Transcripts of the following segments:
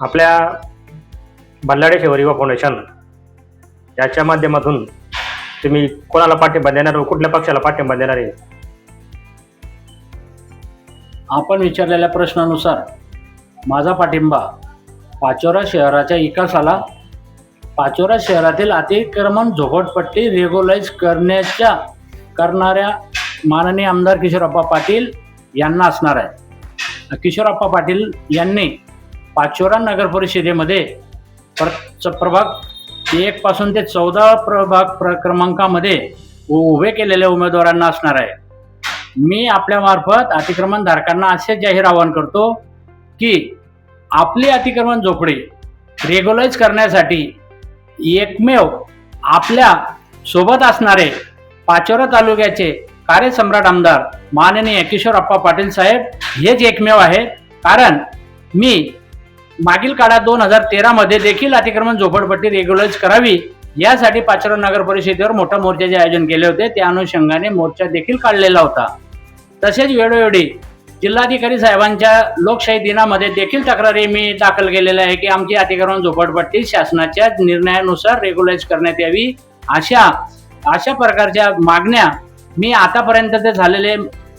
आपल्या बल्लाडे shaver foundation याच्या माध्यमातून तुम्ही कोणाला पाठिंबा देणार व कुठल्या पक्षाला पाठिंबा देणार आहे? आपण विचारलेल्या प्रश्नानुसार माझा पाठिंबा पाचोरा शहराच्या विकासाला पाचोरा शहरातील अतिक्रमण झोपडपट्टी रेग्युलाइज करण्याच्या करणाऱ्या माननीय आमदार किशोरप्पा पाटील यांना असणार आहे. किशोरप्पा पाटील यांनी पाचोरा नगर परिषदेमध्ये प्र च- प्रभाग एक पासून ते चौदा प्रभाग प्र क्रमांकामध्ये उभे केलेल्या उमेदवारांना असणार आहे. मी आपल्यामार्फत अतिक्रमणधारकांना अतिक्रमण धारकांना असे जाहीर आवाहन करतो की आपली अतिक्रमण झोपडी रेग्युलाइज करण्यासाठी एकमेव आपल्यासोबत असणारे पाचोरा तालुक्याचे कार्यसम्राट आमदार माननीय किशोरप्पा पाटील साहेब हेच एकमेव आहे कारण मी मागील काळात दोन हजार तेरामध्ये देखील अतिक्रमण झोपडपट्टी रेग्युलाइज करावी यासाठी पाचोरा नगर परिषदेवर मोठ्या मोर्चाचे आयोजन केले होते. त्या अनुषंगाने मोर्चा देखील काढलेला होता. तसेच वेळोवेळी जिल्हाधिकारी साहेबांच्या लोकशाही दिनामध्ये देखील तक्रारी मी दाखल केलेल्या आहे की आमची अतिक्रमण झोपडपट्टी शासनाच्या निर्णयानुसार रेग्युलाइज करण्यात यावी अशा अशा प्रकारच्या मागण्या मी आतापर्यंत ते झालेले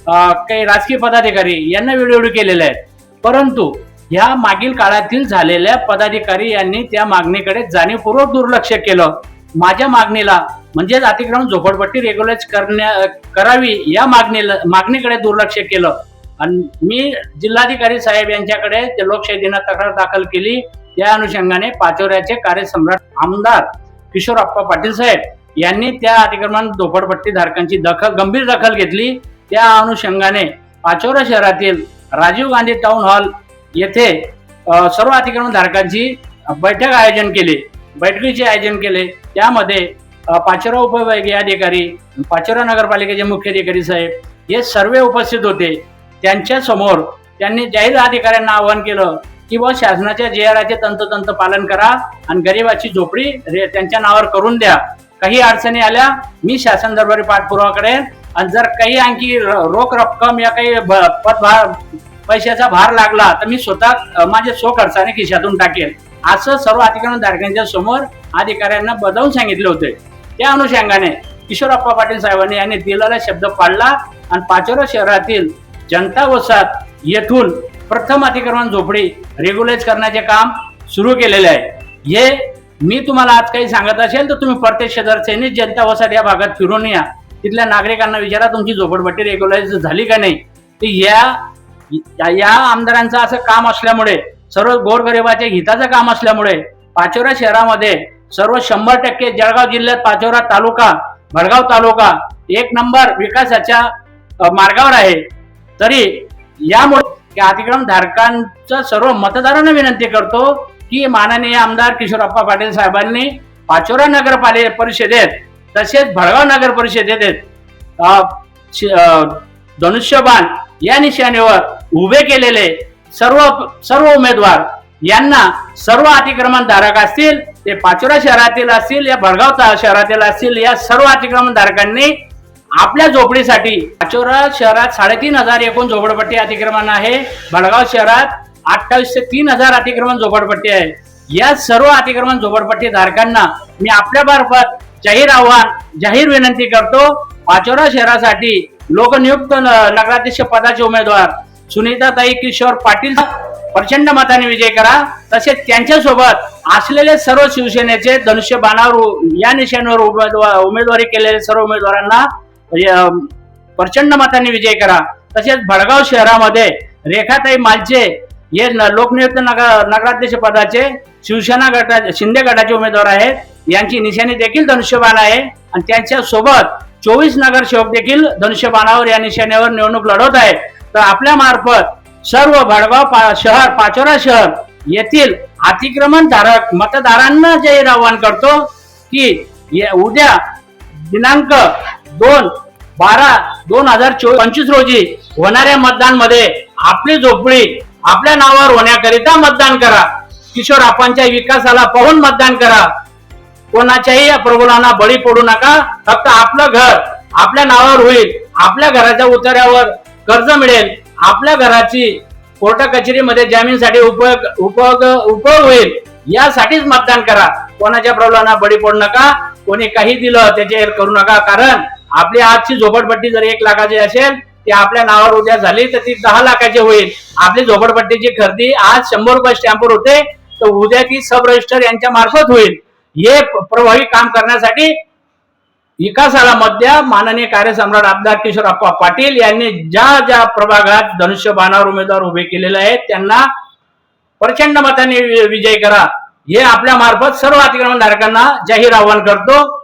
काही राजकीय पदाधिकारी यांना वेळोवेळी केलेल्या आहेत. परंतु या मागील काळातील झालेल्या पदाधिकारी यांनी त्या मागणीकडे जाणीवपूर्वक दुर्लक्ष केलं. माझ्या मागणीला म्हणजेच अतिक्रमण झोपडपट्टी रेग्युलाइज करण्या करावी या मागणीला मागणीकडे दुर्लक्ष केलं. आणि मी जिल्हाधिकारी साहेब यांच्याकडे ते लोकशाही दिनात तक्रार दाखल केली. त्या अनुषंगाने पाचोऱ्याचे कार्यसम्राट आमदार किशोर अप्पा पाटील साहेब यांनी त्या अतिक्रमण झोपडपट्टी धारकांची दखल गंभीर दखल घेतली. त्या अनुषंगाने पाचोरा शहरातील राजीव गांधी टाउन हॉल येथे सर्व अतिक्रमण धारकांची बैठक आयोजन केली. बैठकीचे आयोजन केले. त्यामध्ये पाचोरा उपविभागीय अधिकारी पाचोरा नगरपालिकेचे मुख्य अधिकारी साहेब हे सर्व उपस्थित होते. त्यांच्यासमोर त्यांनी जाहीर अधिकाऱ्यांना आवाहन केलं की व शासनाच्या जे आरचे तंतोतंत पालन करा आणि गरिबाची झोपडी रे- त्यांच्या नावावर करून द्या. काही अडचणी आल्या मी शासन दरबारी पाठपुरावा करेन. आणि जर काही आणखी रोख रक्कम या काही ब- पदभार पैशाचा भार लागला तर मी स्वतः माझ्या स्वखर्चाने खिशातून टाकेन असं सर्व अतिक्रमण समोर अधिकाऱ्यांना बजावून सांगितले होते. त्या अनुषंगाने किशोरप्पा पाटील साहेबांनी यांनी दिलेला शब्द पाळला आणि पाचोरा शहरातील जनता वसाहत येथून प्रथम अतिक्रमण झोपडी रेग्युलाइज करण्याचे काम सुरू केलेले आहे. हे मी तुम्हाला आज काही सांगत असेल तर तुम्ही प्रत्यक्ष जर सैनिक जनता वसाहत या भागात फिरून या. तिथल्या नागरिकांना विचारा तुमची झोपडपट्टी रेग्युलाइज झाली का नाही. तर या या- या आमदारांचं असं काम असल्यामुळे सर्व गोरगरिबाच्या हिताचं काम असल्यामुळे पाचोरा शहरामध्ये सर्व शंभर टक्के जळगाव जिल्ह्यात पाचोरा तालुका भडगाव तालुका एक नंबर विकासाच्या मार्गावर आहे. तरी यामुळे या धारकांचं सर्व मतदारांना विनंती करतो की माननीय आमदार किशोरप्पा पाटील साहेबांनी पाचोरा नगरपालिका परिषदेत तसेच भडगाव नगर परिषदेत धनुष्यबाण या निशाणीवर उभे केलेले सर्व सर्व उमेदवार यांना सर्व अतिक्रमण धारक असतील ते पाचोरा शहरातील असतील या भडगाव शहरातील असतील या सर्व अतिक्रमण धारकांनी आपल्या झोपडीसाठी पाचोरा शहरात साडेतीन हजार एकूण झोपडपट्टी अतिक्रमण आहे. भडगाव शहरात अठ्ठावीस ते तीन हजार अतिक्रमण झोपडपट्टी आहे. या सर्व अतिक्रमण झोपडपट्टी धारकांना मी आपल्या मार्फत जाहीर आव्हान जाहीर विनंती करतो. पाचोरा शहरासाठी लोकनियुक्त न- नगराध्यक्ष पदाचे उमेदवार सुनीताताई किशोर पाटील प्रचंड मताने विजय करा. तसेच त्यांच्यासोबत असलेले सर्व शिवसेनेचे धनुष्य बाणावर या निशाणीवर उमेदवार उमेदवारी केलेले सर्व उमेदवारांना प्रचंड मताने विजय करा. तसेच भडगाव शहरामध्ये रेखाताई मालचे हे लोकनियुक्त नगर नगराध्यक्ष पदाचे शिवसेना गटा शिंदे गटाचे उमेदवार आहेत. यांची निशाणी देखील धनुष्यबाण आहे. आणि त्यांच्यासोबत चोवीस नगरसेवक देखील धनुष्यबाणावर या निशाण्यावर निवडणूक लढवत आहे तर आपल्या मार्फत सर्व भडगाव पा- शहर पाचोरा शहर येथील अतिक्रमण धारक मतदारांना जाहीर आवाहन करतो की उद्या दिनांक दोन बारा दोन हजार चोवीस पंचवीस रोजी होणाऱ्या मतदानमध्ये आपली झोपडी आपल्या नावावर होण्याकरिता मतदान करा. किशोर आपणच्या विकासाला पाहून मतदान करा. कोणाच्याही प्रबोलांना बळी पडू नका. फक्त आपलं घर आपल्या नावावर होईल. आपल्या घराच्या उतार्यावर कर्ज मिळेल. आपल्या घराची कोर्ट कचेरीमध्ये जामीनसाठी उपयोग उपयोग उपयोग होईल. यासाठीच मतदान करा. कोणाच्या प्रॉब्लेमना बळी पडू नका. कोणी काही दिलं त्याचे करू नका. कारण आपली आजची झोपडपट्टी जर एक लाखाची असेल ती आपल्या नावावर उद्या झाली तर ती दहा लाखाची होईल. आपली झोपडपट्टीची खरेदी आज शंभर रुपये स्टॅम्पवर होते. तर उद्या ती सब रजिस्टर यांच्या मार्फत होईल. हे प्रभावी काम करण्यासाठी विकासाला मत माननीय कार्यसम्राट आमदार किशोरप्पा पाटील यांनी ज्या ज्या प्रभागात धनुष्यबाणावर उमेदवार उभे केलेले आहेत त्यांना प्रचंड मताने वि- विजय करा. हे आपल्या मार्फत सर्व अतिक्रमणधारकांना जाहीर आवाहन करतो.